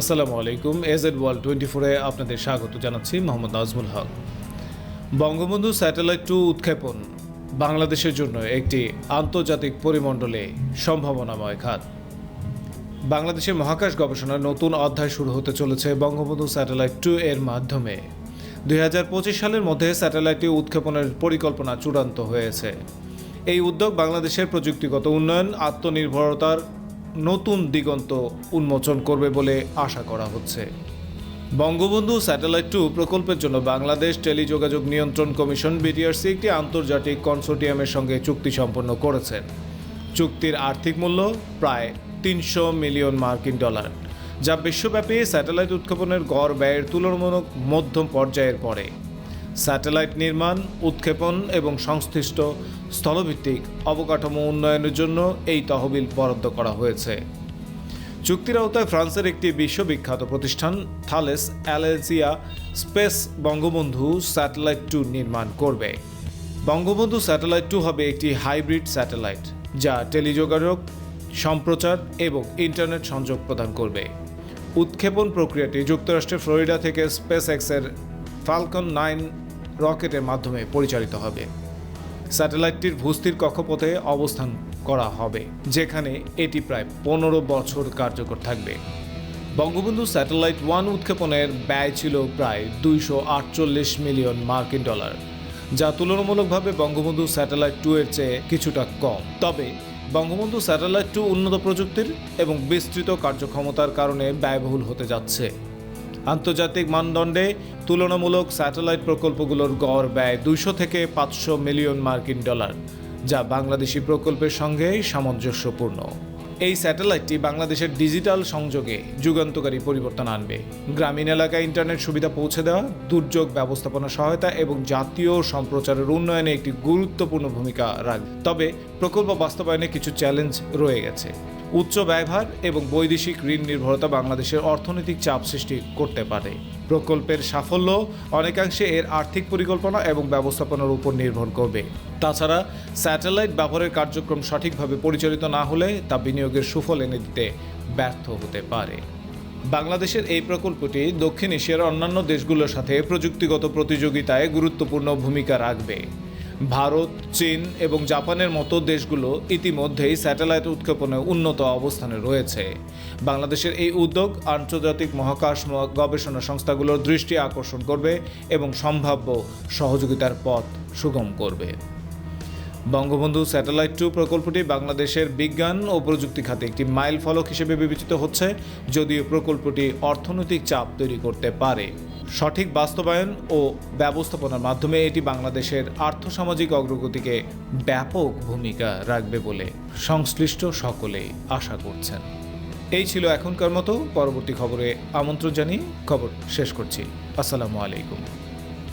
আসসালামু আলাইকুম AZ world twenty ফোরে আপনাদের স্বাগত জানাচ্ছি মোহাম্মদ নাজমুল হক। বঙ্গবন্ধু স্যাটেলাইট টু উৎক্ষেপণ, বাংলাদেশের জন্য একটি আন্তর্জাতিক পরিমণ্ডলে সম্ভাবনাময় খাত বাংলাদেশের মহাকাশ গবেষণার নতুন অধ্যায় শুরু হতে চলেছে বঙ্গবন্ধু স্যাটেলাইট টু এর মাধ্যমে। দুই হাজার পঁচিশ সালের মধ্যে স্যাটেলাইটটি উৎক্ষেপণের পরিকল্পনা চূড়ান্ত হয়েছে। এই উদ্যোগ বাংলাদেশের প্রযুক্তিগত উন্নয়ন, আত্মনির্ভরতার নতুন দিগন্ত উন্মোচন করবে বলে আশা করা হচ্ছে। বঙ্গবন্ধু স্যাটেলাইট টু প্রকল্পের জন্য বাংলাদেশ টেলিযোগাযোগ নিয়ন্ত্রণ কমিশন বিটিআরসি একটি আন্তর্জাতিক কনসোর্টিয়ামের সঙ্গে চুক্তি সম্পন্ন করেছেন চুক্তির আর্থিক মূল্য প্রায় তিনশো মিলিয়ন মার্কিন ডলার, যা বিশ্বব্যাপী স্যাটেলাইট উৎক্ষেপণের গড় ব্যয়ের তুলনামূলক মধ্যম পর্যায়ের পরে। স্যাটেলাইট নির্মাণ, উৎক্ষেপণ এবং সংশ্লিষ্ট স্থলভিত্তিক অবকাঠামো উন্নয়নের জন্য এই তহবিল বরাদ্দ করা হয়েছে। চুক্তির আওতায় ফ্রান্সের একটি বিশ্ববিখ্যাত প্রতিষ্ঠান, Thales Alenia space Bangabandhu satellite two নির্মাণ করবে। বঙ্গবন্ধু স্যাটেলাইট টু হবে একটি হাইব্রিড স্যাটেলাইট, যা টেলিযোগাযোগ, সম্প্রচার এবং ইন্টারনেট সংযোগ প্রদান করবে। উৎক্ষেপণ প্রক্রিয়াটি যুক্তরাষ্ট্রের ফ্লোরিডা থেকে স্পেস এক্সের ফালকন নাইন রকেটের মাধ্যমে পরিচালিত হবে। স্যাটেলাইটটির ভূস্থির কক্ষপথে অবস্থান করা হবে, যেখানে এটি প্রায় পনেরো বছর কার্যকর থাকবে। বঙ্গবন্ধু স্যাটেলাইট ওয়ান উৎক্ষেপণের ব্যয় ছিল প্রায় দুইশো আটচল্লিশ মিলিয়ন মার্কিন ডলার, যা তুলনামূলকভাবে বঙ্গবন্ধু স্যাটেলাইট টু এর চেয়ে কিছুটা কম। তবে বঙ্গবন্ধু স্যাটেলাইট টু উন্নত প্রযুক্তির এবং বিস্তৃত কার্যক্ষমতার কারণে ব্যয়বহুল হতে যাচ্ছে। আন্তর্জাতিক মানদণ্ডে তুলনামূলক স্যাটেলাইট প্রকল্পগুলোর গড় ব্যয় দুইশো থেকে পাঁচশো মিলিয়ন মার্কিন ডলার, যা বাংলাদেশি প্রকল্পের সঙ্গে সামঞ্জস্যপূর্ণ। এই স্যাটেলাইটটি বাংলাদেশের ডিজিটাল সংযোগে যুগান্তকারী পরিবর্তন আনবে। গ্রামীণ এলাকায় ইন্টারনেট সুবিধা পৌঁছে দেওয়া, দুর্যোগ ব্যবস্থাপনা সহায়তা এবং জাতীয় সম্প্রচারের উন্নয়নে একটি গুরুত্বপূর্ণ ভূমিকা রাখবে। তবে প্রকল্প বাস্তবায়নে কিছু চ্যালেঞ্জ রয়ে গেছে। উচ্চ ব্যয়ভার এবং বৈদেশিক ঋণ নির্ভরতা বাংলাদেশের অর্থনৈতিক চাপ সৃষ্টি করতে পারে। প্রকল্পের সাফল্য অনেকাংশে এর আর্থিক পরিকল্পনা এবং ব্যবস্থাপনার উপর নির্ভর করবে। তাছাড়া, স্যাটেলাইট ব্যবহারের কার্যক্রম সঠিকভাবে পরিচালিত না হলে তা বিনিয়োগের সুফল এনে দিতে ব্যর্থ হতে পারে। বাংলাদেশের এই প্রকল্পটি দক্ষিণ এশিয়ার অন্যান্য দেশগুলোর সাথে প্রযুক্তিগত প্রতিযোগিতায় গুরুত্বপূর্ণ ভূমিকা রাখবে। ভারত, চীন এবং জাপানের মতো দেশগুলো ইতিমধ্যেই স্যাটেলাইট উৎক্ষেপণে উন্নত অবস্থানে রয়েছে। বাংলাদেশের এই উদ্যোগ আন্তর্জাতিক মহাকাশ গবেষণা সংস্থাগুলোর দৃষ্টি আকর্ষণ করবে এবং সম্ভাব্য সহযোগিতার পথ সুগম করবে। বঙ্গবন্ধু স্যাটেলাইট টু প্রকল্পটি বাংলাদেশের বিজ্ঞান ও প্রযুক্তি খাতে একটি মাইল ফলক হিসেবে বিবেচিত হচ্ছে, যদিও প্রকল্পটি অর্থনৈতিক চাপ তৈরি করতে পারে। সঠিক বাস্তবায়ন ও ব্যবস্থাপনার মাধ্যমে এটি বাংলাদেশের আর্থসামাজিক অগ্রগতিকে ব্যাপক ভূমিকা রাখবে বলে সংশ্লিষ্ট সকলেই আশা করছেন। এই ছিল এখনকার মতো, পরবর্তী খবরে আমন্ত্রণ জানিয়ে খবর শেষ করছি। আসসালামু আলাইকুম।